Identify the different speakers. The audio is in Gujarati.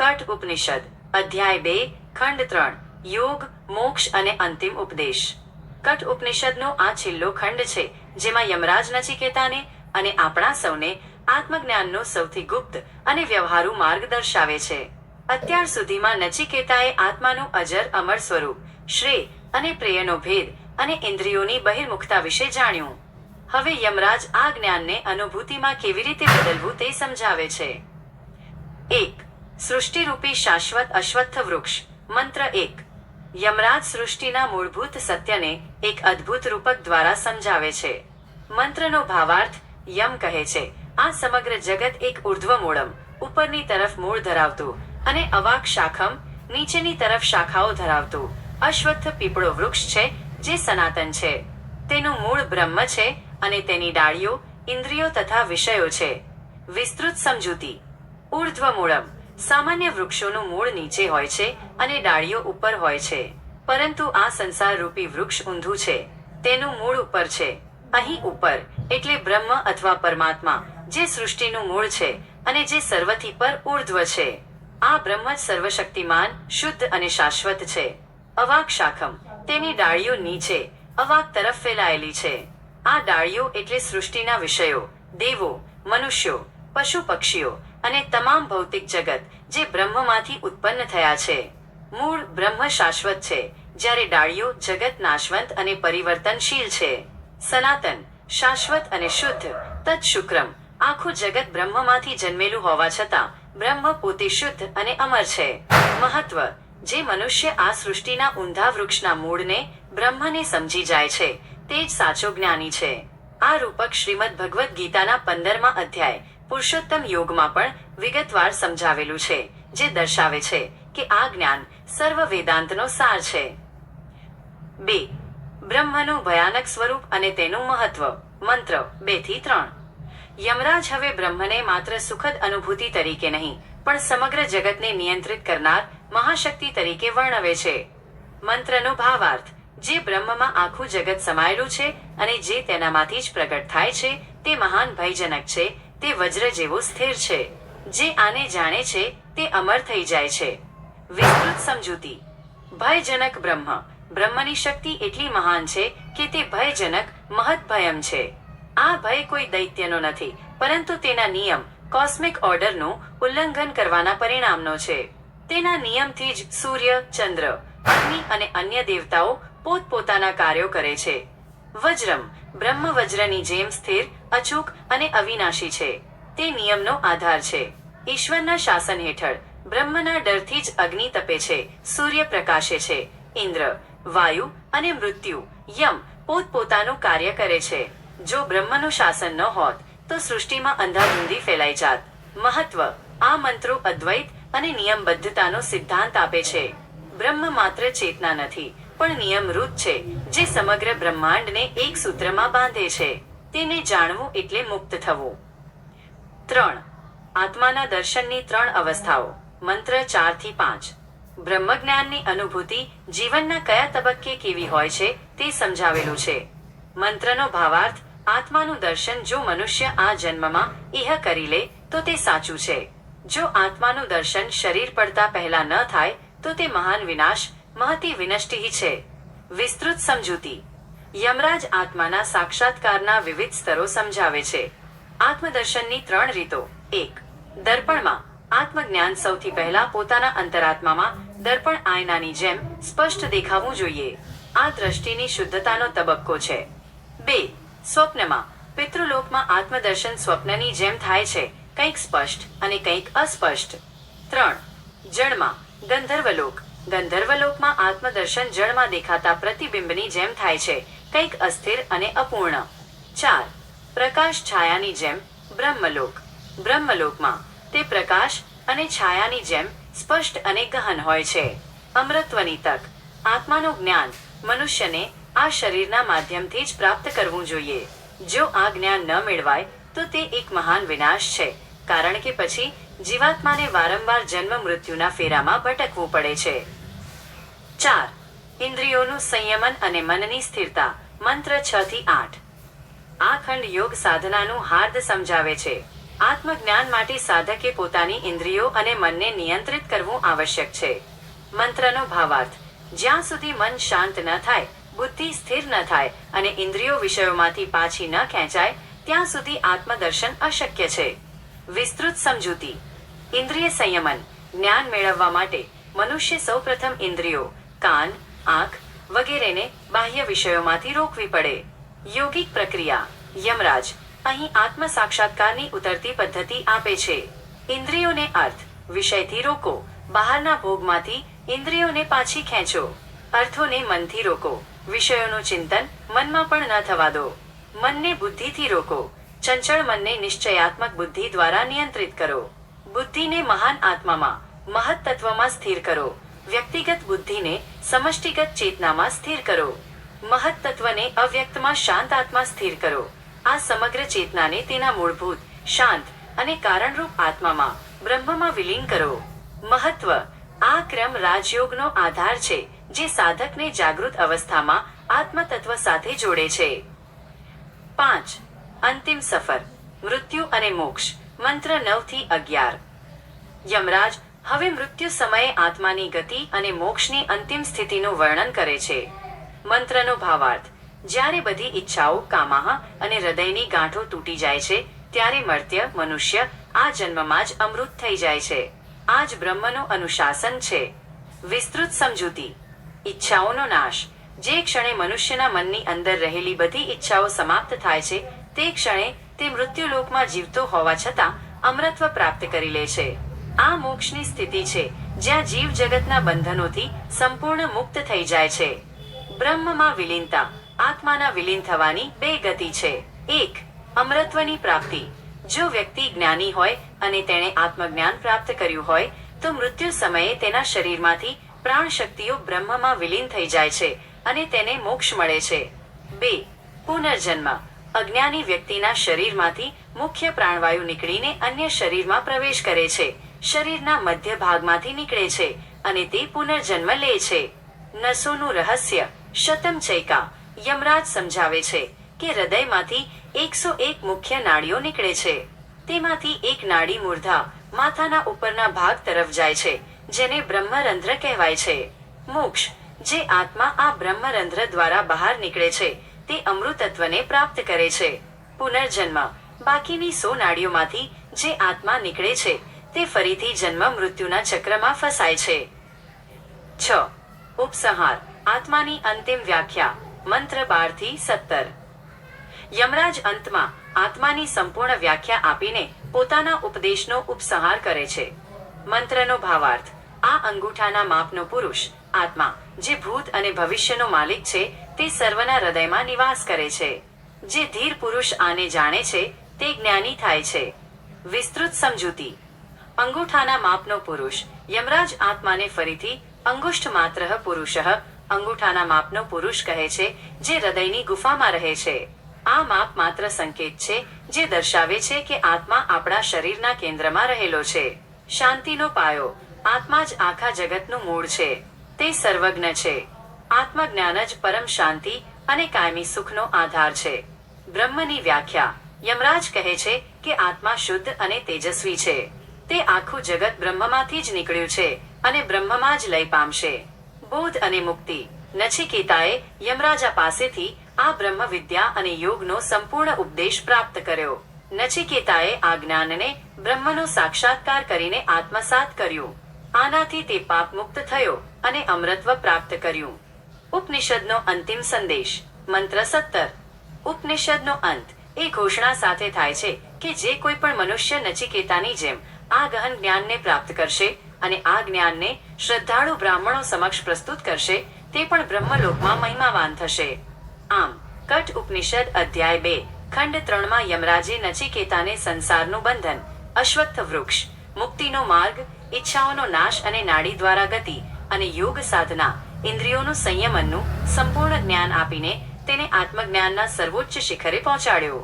Speaker 1: કઠ ઉપનિષદ, અધ્યાય બે, ખંડ ત્રણ, યોગ, મોક્ષ અને અંતિમ ઉપદેશ. કઠ ઉપનિષદનો આ છેલ્લો ખંડ છે, જેમાં યમરાજ નચિકેતાને અને આપણા સૌને આત્મજ્ઞાનનો સૌથી ગુપ્ત અને વ્યવહારુ માર્ગ દર્શાવે છે. અત્યાર સુધીમાં નચિકેતાએ આત્માનું અજર, અમર સ્વરૂપ, શ્રેય અને પ્રેયનો ભેદ અને ઇન્દ્રિયોની બહિર્મુખતા વિશે જાણ્યું. હવે યમરાજ આ જ્ઞાનને અનુભૂતિમાં કેવી રીતે બદલવું તે સમજાવે છે. એક સૃષ્ટિરૂપી શાશ્વત અશ્વત્થ વૃક્ષ. મંત્ર એક. યમરાજ સૃષ્ટિના મૂળભૂત સત્યને એક અદ્ભુત રૂપક દ્વારા સમજાવે છે. મંત્રનો ભાવાર્થ યમ કહે છે. આ સમગ્ર જગત એક ઉર્ધ્વ મૂળમ ઉપરની તરફ મૂળ ધરાવતું અને અવાક શાખમ નીચેની તરફ શાખાઓ ધરાવતું. અશ્વત્થ પીપળો વૃક્ષ છે જે સનાતન છે. તેનું મૂળ બ્રહ્મ છે અને તેની ડાળીઓ ઇન્દ્રિયો તથા વિષયો છે. વિસ્તૃત સમજૂતી. ઉર્ધ્વ મૂળમ સામાન્ય વૃક્ષોનું મૂળ નીચે હોય છે અને ડાળીઓ ઉપર હોય છે. પરંતુ આ સંસાર રૂપી વૃક્ષ ઊંધું છે. તેનું મૂળ ઉપર છે. અહીં ઉપર, એટલે બ્રહ્મ અથવા પરમાત્મા, જે સૃષ્ટિનું મૂળ છે અને જે સર્વથી પર ઉર્ધ્વ છે. આ બ્રહ્મ જ સર્વશક્તિમાન, શુદ્ધ અને શાશ્વત છે. અવાક શાખમ, તેની ડાળીઓ નીચે, અવાક તરફ ફેલાયેલી છે. આ ડાળીઓ એટલે સૃષ્ટિના વિષયો, દેવો, મનુષ્યો, પશુ પક્ષીઓ અને તમામ ભૌતિક જગત જે બ્રહ્મમાંથી ઉત્પન્ન થયા છે. મૂળ બ્રહ્મ શાશ્વત છે, જ્યારે ડાળીઓ જગત નાશવંત અને પરિવર્તનશીલ છે. સનાતન, શાશ્વત અને શુદ્ધ તત્ શુક્રમ આખું જગત બ્રહ્મમાંથી જન્મેલું હોવા છતાં બ્રહ્મ પોતે શુદ્ધ અને અમર છે. મહત્વ, જે મનુષ્ય આ સૃષ્ટિના ઊંધા વૃક્ષના મૂળને બ્રહ્મને સમજી જાય છે, તે જ સાચો જ્ઞાની છે. આ રૂપક શ્રીમદ ભગવદ્ ગીતાના પંદરમા અધ્યાય પુરુષોત્તમ યોગમાં પણ વિગતવાર સમજાવેલું છે, જે દર્શાવે છે કે આ જ્ઞાન સર્વ વેદાંતનો સાર છે. બે, બ્રહ્મનું ભયાનક સ્વરૂપ અને તેનું મહત્વ. મંત્ર બેથી ત્રણ. યમરાજ હવે બ્રહ્મને માત્ર સુખદ અનુભૂતિ તરીકે નહીં, પણ સમગ્ર જગતને નિયંત્રિત કરનાર મહાશક્તિ તરીકે વર્ણવે છે. મંત્રનો ભાવાર્થ, જે બ્રહ્મમાં આખું જગત સમાયેલું છે અને જે તેનામાંથી જ પ્રગટ થાય છે, તે મહાન ભયજનક છે તે વજ્ર જેવો સ્થિર છે. જે આને જાણે છે તે અમર થઈ જાય છે. વિસ્તૃત સમજૂતી. ભયજનક બ્રહ્મ. બ્રહ્મની શક્તિ એટલી મહાન છે કે તે ભયજનક મહત ભયમ છે. આ ભય કોઈ દૈત્યનો નથી, પરંતુ તેના નિયમ, કોસ્મિક ઓર્ડરનું ઉલ્લંઘન કરવાના પરિણામનો છે. તેના નિયમથી જ સૂર્ય, ચંદ્ર અગ્નિ અને અન્ય દેવતાઓ પોતપોતાના કાર્યો કરે છે. વજ્રમ. બ્રહ્મ વજ્રની જેમ સ્થિર, અચૂક અને અવિનાશી છે. તે નિયમનો આધાર છે. ઈશ્વરના શાસન હેઠળ બ્રહ્મના ડરથી જ અગ્નિ તપે છે, સૂર્ય પ્રકાશે છે. ઇન્દ્ર, વાયુ અને મૃત્યુ, યમ પોતપોતાનું કાર્ય કરે છે. જો બ્રહ્મનું શાસન ન હોત, તો સૃષ્ટિમાં અંધાધૂંધી ફેલાઈ જાત. મહત્વ, આ મંત્રો અદ્વૈત અને નિયમબદ્ધતાનો સિદ્ધાંત આપે છે. બ્રહ્મ માત્ર ચેતના નથી, પણ નિયમરૂપ છે, જે સમગ્ર બ્રહ્માંડને એક સૂત્રમાં બાંધે છે. તેને જાણવું એટલે મુક્ત થવું. ત્રણ, આત્માના દર્શનની ત્રણ અવસ્થાઓ. મંત્ર ચારથી પાંચ. બ્રહ્મજ્ઞાનની અનુભૂતિ જીવનના કયા તબક્કે કેવી હોય છે તે સમજાવેલું છે. મંત્રનો ભાવાર્થ, આત્માનું દર્શન જો મનુષ્ય આ જન્મમાં ઇહ કરી લે, તો તે સાચું છે. જો આત્માનું દર્શન શરીર પડતા પહેલા ન થાય તો તે મહાન વિનાશ, મહતી વિનષ્ટિ છે. વિસ્તૃત સમજૂતી. યમરાજ આત્માના સાક્ષાત્કારના વિવિધ સ્તરો સમજાવે છે. આત્મદર્શનની ત્રણ રીતો. એક, દર્પણમાં. આત્મજ્ઞાન સૌથી પહેલા પોતાના અંતરાત્મામાં દર્પણ આયનાની જેમ સ્પષ્ટ દેખાવું જોઈએ. આ દ્રષ્ટિની શુદ્ધતાનો તબક્કો છે. બે, સ્વપ્નમાં. પિતૃલોકમાં આત્મદર્શન સ્વપ્નની જેમ થાય છે. કંઈક સ્પષ્ટ અને કંઈક અસ્પષ્ટ. ત્રણ જળમાં. ગંધર્વલોક. ગંધર્વલોકમાં આત્મદર્શન જળમાં દેખાતા પ્રતિબિંબની જેમ થાય છે. કંઈક અસ્થિર અને અપૂર્ણ. ચાર. પ્રકાશ છાયાની જેમ બ્રહ્મલોક. બ્રહ્મલોકમાં તે પ્રકાશ અને છાયાની જેમ સ્પષ્ટ અને ગહન હોય છે. અમૃતત્વની તક. આત્માનું જ્ઞાન મનુષ્યને આ શરીરના માધ્યમથી જ પ્રાપ્ત કરવું જોઈએ. જો આ જ્ઞાન ન મેળવાય, તો તે એક મહાન વિનાશ છે. કારણ કે પછી જીવાત્માને વારંવાર જન્મ મૃત્યુના ફેરામાં ભટકવું પડે છે. ચાર, ઇન્દ્રિયોનું સંયમન અને મનની સ્થિરતા, મંત્ર છ થી આઠ. આ ખંડ યોગ સાધનાનું હાર્દ સમજાવે છે. આત્મજ્ઞાન માટે સાધકે પોતાની ઇન્દ્રિયો અને મનને નિયંત્રિત કરવું આવશ્યક છે. મંત્રનો ભાવાર્થ, જ્યાં સુધી મન શાંત ન થાય, બુદ્ધિ સ્થિર ન થાય અને ઇન્દ્રિયો વિષયોમાંથી પાછી ન ખેંચાય, ત્યાં સુધી આત્મદર્શન અશક્ય છે. વિસ્તૃત સમજૂતી ઇન્દ્રિય સંયમન, જ્ઞાન મેળવવા માટે મનુષ્ય સૌપ્રથમ ઇન્દ્રિયો, કાન, આંખ વગેરેને બાહ્ય વિષયોમાંથી રોકવી પડે. યોગિક પ્રક્રિયા, યમરાજ, અહીં આત્મ સાક્ષાત્કારની ઉતરતી પદ્ધતિ આપે છે. ઇન્દ્રિયોને અર્થ, વિષયથી રોકો, બહારના ભોગમાંથી ઇન્દ્રિયોને પાછી ખેંચો. અર્થોને મનથી રોકો, વિષયોનું ચિંતન મનમાં પણ ન થવા દો. મનને બુદ્ધિથી રોકો, ચંચળ મનને નિશ્ચયાત્મક બુદ્ધિ દ્વારા નિયંત્રિત કરો. બુદ્ધિને મહાન આત્મામાં મહત તત્વમાં સ્થિર કરો. વ્યક્તિગત બુદ્ધિને સમષ્ટિગત ચેતનામાં સ્થિર કરો. મહત તત્વને અવ્યક્તમાં શાંત આત્મા સ્થિર કરો. આ સમગ્ર ચેતનાને તેના મૂળભૂત, શાંત અને કારણરૂપ આત્મામાં, બ્રહ્મમાં વિલીન કરો. મહત્વ, આ ક્રમ રાજયોગનો આધાર છે, જે સાધકને જાગૃત અવસ્થામાં આત્મતત્વ સાથે જોડે છે. પાંચ, અંતિમ સફર, મૃત્યુ અને મોક્ષ. મંત્ર નવથી અગિયાર. યમરાજ, હવે મૃત્યુ સમયે આત્માની ગતિ અને મોક્ષની અંતિમ સ્થિતિનું વર્ણન કરે છે. મંત્રનો ભાવાર્થ, જ્યારે બધી ઈચ્છાઓ કામાહ અને હૃદયની ગાંઠો તૂટી જાય છે, ત્યારે મર્ત્ય, મનુષ્ય આ જન્મમાં જ અમૃત થઈ જાય છે. આ જ બ્રહ્મનું અનુશાસન છે. વિસ્તૃત સમજૂતી, ઈચ્છાઓનો નાશ. જે ક્ષણે મનુષ્યના મનની અંદર રહેલી બધી ઈચ્છાઓ સમાપ્ત થાય છે, તે ક્ષણે તે મૃત્યુલોકમાં જીવતો હોવા છતાં અમરત્વ પ્રાપ્ત કરી લે છે. આ મોક્ષની સ્થિતિ છે, જ્યાં જીવ જગતના બંધનોથી સંપૂર્ણ મુક્ત થઈ જાય છે. બ્રહ્મમાં વિલીનતા, આત્માના વિલીન થવાની બે ગતિ છે. એક, અમરત્વની પ્રાપ્તિ. જો વ્યક્તિ જ્ઞાની હોય અને તેણે આત્મજ્ઞાન પ્રાપ્ત કર્યું હોય, તો મૃત્યુ સમયે તેના શરીરમાંથી પ્રાણ શક્તિઓ બ્રહ્મમાં વિલીન થઈ જાય છે અને તેને મોક્ષ મળે છે. બે, પુનર્જન્મ. અજ્ઞાની વ્યક્તિના શરીરમાંથી મુખ્ય પ્રાણવાયુ નીકળીને અન્ય શરીરમાં પ્રવેશ કરે છે. શરીરના મધ્ય ભાગમાંથી નીકળે છે અને તે પુનર્જન્મ લે છે. નસોનું રહસ્ય, શતમ ચૈકા, યમરાજ સમજાવે છે કે હૃદયમાંથી એકસો એક મુખ્ય નાડીઓ નીકળે છે. તેમાંથી એક નાડી મૂર્ધા માથાના ઉપરના ભાગ તરફ જાય છે, જેને બ્રહ્મરંધ્ર કહેવાય છે. મોક્ષ, જે આત્મા આ બ્રહ્મરંધ્ર દ્વારા બહાર નીકળે છે તે અમૃતત્વને પ્રાપ્ત કરે છે. પુનર્જન્મ. બાકીની સો નાડીઓમાંથી જે આત્મા નીકળે છે, તે ફરીથી જન્મ મૃત્યુના ચક્રમાં ફસાય છે. છ. ઉપસંહાર. આત્માની અંતિમ વ્યાખ્યા. મંત્ર બારથી સત્તર. યમરાજ અંતમાં આત્માની સંપૂર્ણ વ્યાખ્યા આપીને પોતાના ઉપદેશનો ઉપસંહાર કરે છે. મંત્રનો ભાવાર્થ. આ અંગૂઠાના માપનો પુરુષ, આત્મા, જે ભૂત અને ભવિષ્યનો માલિક છે તે સર્વના હૃદયમાં નિવાસ કરે છે. જે ધીર પુરુષ આને જાણે છે, તે જ્ઞાની થાય છે. વિસ્તૃત સમજૂતી. અંગૂઠાના માપનો પુરુષ. યમરાજ આત્માને ફરીથી અંગુષ્ઠ માત્ર પુરુષ. અંગૂઠાના માપનો પુરુષ કહે છે, જે હૃદયની ગુફામાં રહે છે. આ માપ માત્ર સંકેત છે, જે દર્શાવે છે કે આત્મા આપણા શરીરના કેન્દ્રમાં રહેલો છે. શાંતિનો પાયો. આત્મા જ આખા જગતનું મૂળ છે. તે સર્વજ્ઞ છે. આત્મજ્ઞાન જ પરમ શાંતિ અને કાયમી સુખનો આધાર છે. બ્રહ્મની વ્યાખ્યા. યમરાજ કહે છે કે આત્મા શુદ્ધ અને તેજસ્વી છે. તે આખું જગત બ્રહ્મમાંથી જ નીકળ્યું છે અને બ્રહ્મમાં જ લય પામશે. બોધ અને મુક્તિ. નચિકેતાએ યમરાજા પાસેથી આ બ્રહ્મ વિદ્યા અને યોગનો સંપૂર્ણ ઉપદેશ પ્રાપ્ત કર્યો. નચિકેતાએ આ જ્ઞાનને બ્રહ્મનો સાક્ષાત્કાર કરીને આત્મસાત કર્યું. આનાથી તે પાપ મુક્ત થયો અને અમરત્વ પ્રાપ્ત કર્યું. ઉપનિષદનો અંતિમ સંદેશ. મંત્ર સત્તર. ઉપનિષદનો અંત. એ ઘોષણા સાથે થાય છે કે જે કોઈ પણ મનુષ્ય નચિકેતાની જેમ આ ગહન જ્ઞાનને પ્રાપ્ત કરશે અને આ જ્ઞાનને શ્રદ્ધાળુ બ્રાહ્મણો સમક્ષ પ્રસ્તુત કરશે, તે પણ બ્રહ્મલોકમાં મહિમાવાન થશે. આમ, કઠ ઉપનિષદ અધ્યાય બે, ખંડ ત્રણમાં યમરાજે નચિકેતાને સંસારનું બંધન, અશ્વત્થ વૃક્ષ, મુક્તિનો માર્ગ, ઈચ્છાઓનો નાશ અને નાડી દ્વારા ગતિ અને યોગ સાધના ઇન્દ્રિયોનું સંયમનનું સંપૂર્ણ જ્ઞાન આપીને તેને આત્મજ્ઞાનના સર્વોચ્ચ શિખરે પહોંચાડ્યો.